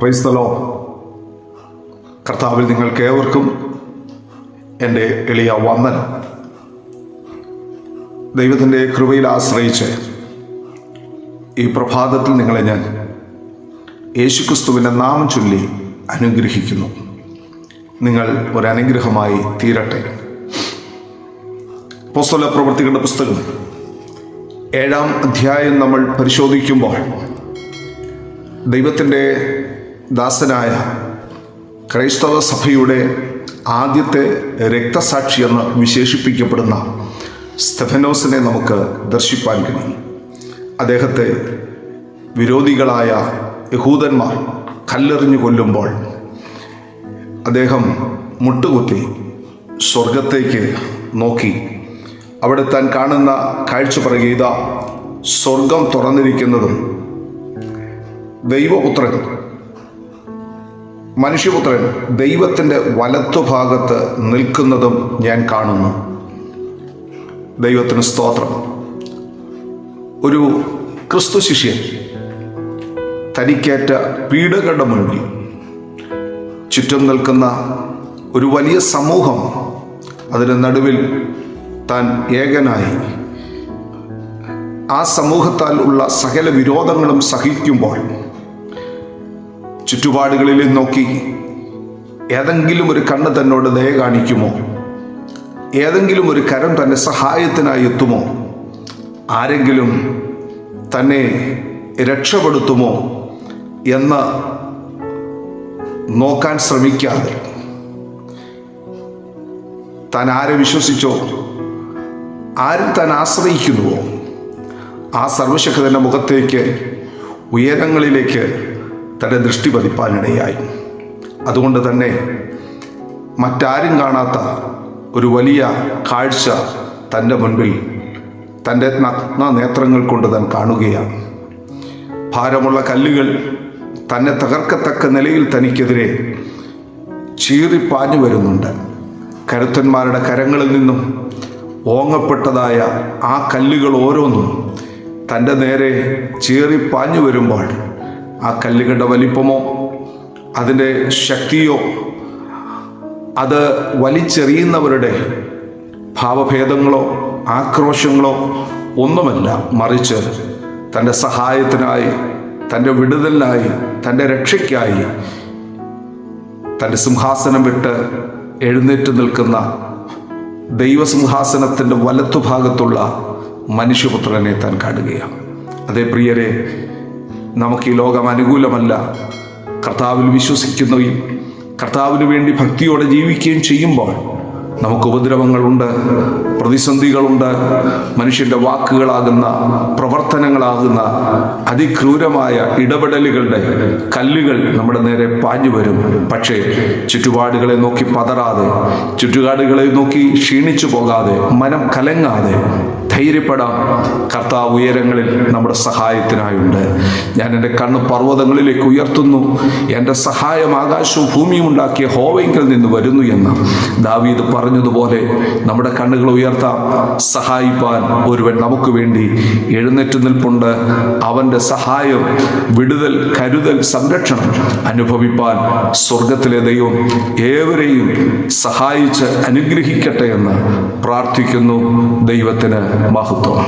ക്രൈസ്തലോ കർത്താവിൽ നിങ്ങൾക്ക് ഏവർക്കും എന്റെ എളിയ വന്ദനം. ദൈവത്തിന്റെ കൃപയിൽ ആശ്രയിച്ച് ഈ പ്രഭാതത്തിൽ നിങ്ങളെ ഞാൻ യേശുക്രിസ്തുവിന്റെ നാമം ചൊല്ലി അനുഗ്രഹിക്കുന്നു. നിങ്ങൾ ഒരനുഗ്രഹമായി തീരട്ടെ. പുസ്തല പ്രവർത്തികളുടെ പുസ്തകം ഏഴാം അധ്യായം നമ്മൾ പരിശോധിക്കുമ്പോൾ ദൈവത്തിന്റെ ദാസനായ ക്രൈസ്തവ സഭയുടെ ആദ്യത്തെ രക്തസാക്ഷി എന്ന് വിശേഷിപ്പിക്കപ്പെടുന്ന സ്റ്റെഫനോസിനെ നമുക്ക് ദർശിപ്പാൻ കഴിയും. അദ്ദേഹത്തെ വിരോധികളായ യഹൂദന്മാർ കല്ലെറിഞ്ഞു കൊല്ലുമ്പോൾ അദ്ദേഹം മുട്ടുകുത്തി സ്വർഗത്തേക്ക് നോക്കി. അവിടെ താൻ കാണുന്ന കാഴ്ച പറയുക സ്വർഗം തുറന്നിരിക്കുന്നതും ദൈവപുത്രൻ മനുഷ്യപുത്രൻ ദൈവത്തിന്റെ വലത്തുഭാഗത്ത് നിൽക്കുന്നതും ഞാൻ കാണുന്നു. ദൈവത്തിന് സ്തോത്രം. ഒരു ക്രിസ്തു ശിഷ്യൻ തനിക്കേറ്റ പീഡകളുടെ മുൻപിൽ ചുറ്റും നിൽക്കുന്ന ഒരു വലിയ സമൂഹം അതിന് നടുവിൽ താൻ ഏകനായി. ആ സമൂഹത്താൽ ഉള്ള സകല വിരോധങ്ങളും സഹിക്കുമ്പോൾ ചുറ്റുപാടുകളിൽ നോക്കി. ഏതെങ്കിലും ഒരു കണ്ണ് തന്നോട് ദയ കാണിക്കുമോ? ഏതെങ്കിലും ഒരു കരം തന്നെ സഹായത്തിനായി എത്തുമോ? ആരെങ്കിലും തന്നെ രക്ഷപ്പെടുത്തുമോ എന്ന് നോക്കാൻ ശ്രമിക്കാതെ. താൻ ആരെ വിശ്വസിച്ചോ? ആരും താൻ ആശ്രയിക്കുന്നുവോ? ആ സർവശക്തന്റെ മുഖത്തേക്ക് ഉയരങ്ങളിലേക്ക് തന്റെ ദൃഷ്ടി പതിപ്പാനിടയായി. അതുകൊണ്ട് തന്നെ മറ്റാരും കാണാത്ത ഒരു വലിയ കാഴ്ച തന്റെ മുൻപിൽ തന്റെ നഗ്ന നേത്രങ്ങൾ കൊണ്ട് താൻ കാണുകയാണ്. ഭാരമുള്ള കല്ലുകൾ തന്നെ തകർക്കത്തക്ക നിലയിൽ തനിക്കെതിരെ ചീറിപ്പാഞ്ഞു വരുന്നുണ്ട്. കരുത്തന്മാരുടെ കരങ്ങളിൽ നിന്നും ഓങ്ങപ്പെട്ടതായ ആ കല്ലുകൾ ഓരോന്നും തന്റെ നേരെ ചീറിപ്പാഞ്ഞു വരുമ്പോൾ ആ കല്ലുകളുടെ വലിപ്പമോ അതിന്റെ ശക്തിയോ അത് വലിച്ചെറിയുന്നവരുടെ ഭാവഭേദങ്ങളോ ആക്രോശങ്ങളോ ഒന്നുമല്ല മറിച്ച് തന്റെ സഹായത്തിനായി തന്റെ വിടുതലിനായി തന്റെ രക്ഷയ്ക്കായി തന്റെ സിംഹാസനം വിട്ട് എഴുന്നേറ്റ് നിൽക്കുന്ന ദൈവസിംഹാസനത്തിന്റെ വലത്തുഭാഗത്തുള്ള മനുഷ്യപുത്രനെ താൻ കാണുകയാണ്. അതേ പ്രിയരെ നമുക്ക് ഈ ലോകം അനുകൂലമല്ല. കർത്താവിൽ വിശ്വസിക്കുന്നവയും കർത്താവിന് വേണ്ടി ഭക്തിയോടെ ജീവിക്കുകയും ചെയ്യുമ്പോൾ നമുക്ക് ഉപദ്രവങ്ങളുണ്ട്. പ്രതിസന്ധികളുണ്ട്. മനുഷ്യന്റെ വാക്കുകളാകുന്ന പ്രവർത്തനങ്ങളാകുന്ന അതിക്രൂരമായ ഇടപെടലുകളുടെ കല്ലുകൾ നമ്മുടെ നേരെ പാഞ്ഞു വരും. പക്ഷേ ചുറ്റുപാടുകളെ നോക്കി പതറാതെ ചുറ്റുപാടുകളെ നോക്കി ക്ഷീണിച്ചു പോകാതെ മനം കലങ്ങാതെ ധൈര്യപ്പെടാം കർത്താവ് ഉയരങ്ങളിൽ നമ്മുടെ സഹായത്തിനായുണ്ട്. ഞാൻ എന്റെ കണ്ണ് പർവതങ്ങളിലേക്ക് ഉയർത്തുന്നു. എന്റെ സഹായം ആകാശവും ഭൂമിയും ഉണ്ടാക്കിയ ഹോവെങ്കിൽ നിന്ന് വരുന്നു എന്ന് ദാവീദ് പറഞ്ഞതുപോലെ നമ്മുടെ കണ്ണുകൾ ഉയർത്താം. സഹായിപ്പാൻ ഒരുവൻ നമുക്ക് വേണ്ടി എഴുന്നേറ്റ് നിൽപ്പുണ്ട്. അവന്റെ സഹായം വിടുതൽ കരുതൽ സംരക്ഷണം അനുഭവിപ്പാൻ സ്വർഗത്തിലെ ദൈവം ഏവരെയും സഹായിച്ച് അനുഗ്രഹിക്കട്ടെ എന്ന് പ്രാർത്ഥിക്കുന്നു ദൈവത്തിന് മഹത്വം.